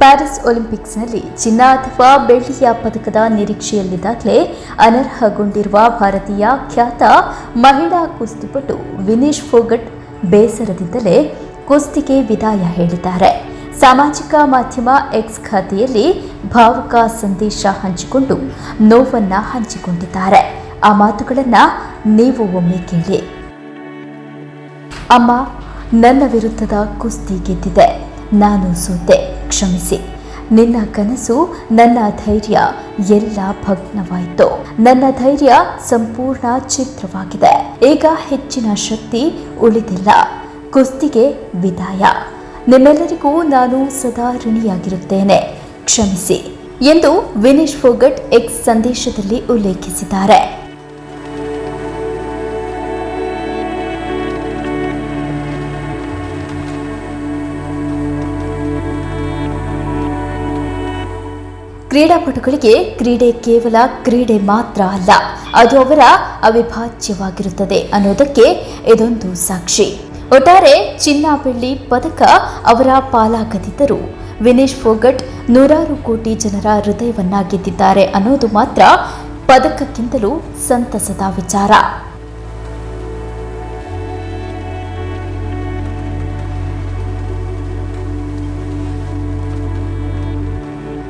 Paris ಒಲಿಂಪಿಕ್ಸ್ನಲ್ಲಿ ಚಿನ್ನ ಅಥವಾ ಬೆಳ್ಳಿಯ ಪದಕದ ನಿರೀಕ್ಷೆಯಲ್ಲಿದ್ದಾಗಲೇ ಅನರ್ಹಗೊಂಡಿರುವ ಭಾರತೀಯ ಖ್ಯಾತ ಮಹಿಳಾ ಕುಸ್ತಿಪಟು ವಿನೀಶ್ ಫೋಗಟ್ ಬೇಸರದಿಂದಲೇ ಕುಸ್ತಿಗೆ ವಿದಾಯ ಹೇಳಿದ್ದಾರೆ. ಸಾಮಾಜಿಕ ಮಾಧ್ಯಮ ಎಕ್ಸ್ ಖಾತೆಯಲ್ಲಿ ಭಾವುಕ ಸಂದೇಶ ಹಂಚಿಕೊಂಡು ನೋವನ್ನು ಹಂಚಿಕೊಂಡಿದ್ದಾರೆ. ಆ ಮಾತುಗಳನ್ನು ನೀವು ಒಮ್ಮೆ ಕೇಳಿ. ಅಮ್ಮ, ನನ್ನ ವಿರುದ್ಧದ ಕುಸ್ತಿ ಗೆದ್ದಿದೆ. ನಾನು ಸೋತೆ. ಕ್ಷಮಿಸಿ. ನಿನ್ನ ಕನಸು, ನನ್ನ ಧೈರ್ಯ ಎಲ್ಲ ಭಗ್ನವಾಯಿತು. ನನ್ನ ಧೈರ್ಯ ಸಂಪೂರ್ಣ ಚಿತ್ರವಾಗಿದೆ ಈಗ ಹೆಚ್ಚಿನ ಶಕ್ತಿ ಉಳಿದಿಲ್ಲ. ಕುಸ್ತಿಗೆ ವಿದಾಯ. ನಿಮ್ಮೆಲ್ಲರಿಗೂ ನಾನು ಸದಾ ಋಣಿಯಾಗಿರುತ್ತೇನೆ. ಕ್ಷಮಿಸಿ ಎಂದು ವಿನೇಶ್ ಫೋಗಟ್ ಎಕ್ಸ್ ಸಂದೇಶದಲ್ಲಿ ಉಲ್ಲೇಖಿಸಿದ್ದಾರೆ. ಕ್ರೀಡಾಪಟುಗಳಿಗೆ ಕ್ರೀಡೆ ಕೇವಲ ಕ್ರೀಡೆ ಮಾತ್ರ ಅಲ್ಲ, ಅದು ಅವರ ಅವಿಭಾಜ್ಯವಾಗಿರುತ್ತದೆ ಅನ್ನೋದಕ್ಕೆ ಇದೊಂದು ಸಾಕ್ಷಿ. ಒಟ್ಟಾರೆ ಚಿನ್ನ ಬೆಳ್ಳಿ ಪದಕ ಅವರ ಪಾಲಾಗದಿದ್ದರೂ ವಿನೇಶ್ ಫೋಗಟ್ ನೂರಾರು ಕೋಟಿ ಜನರ ಹೃದಯವನ್ನ ಗೆದ್ದಿದ್ದಾರೆ ಅನ್ನೋದು ಮಾತ್ರ ಪದಕಕ್ಕಿಂತಲೂ ಸಂತಸದ ವಿಚಾರ.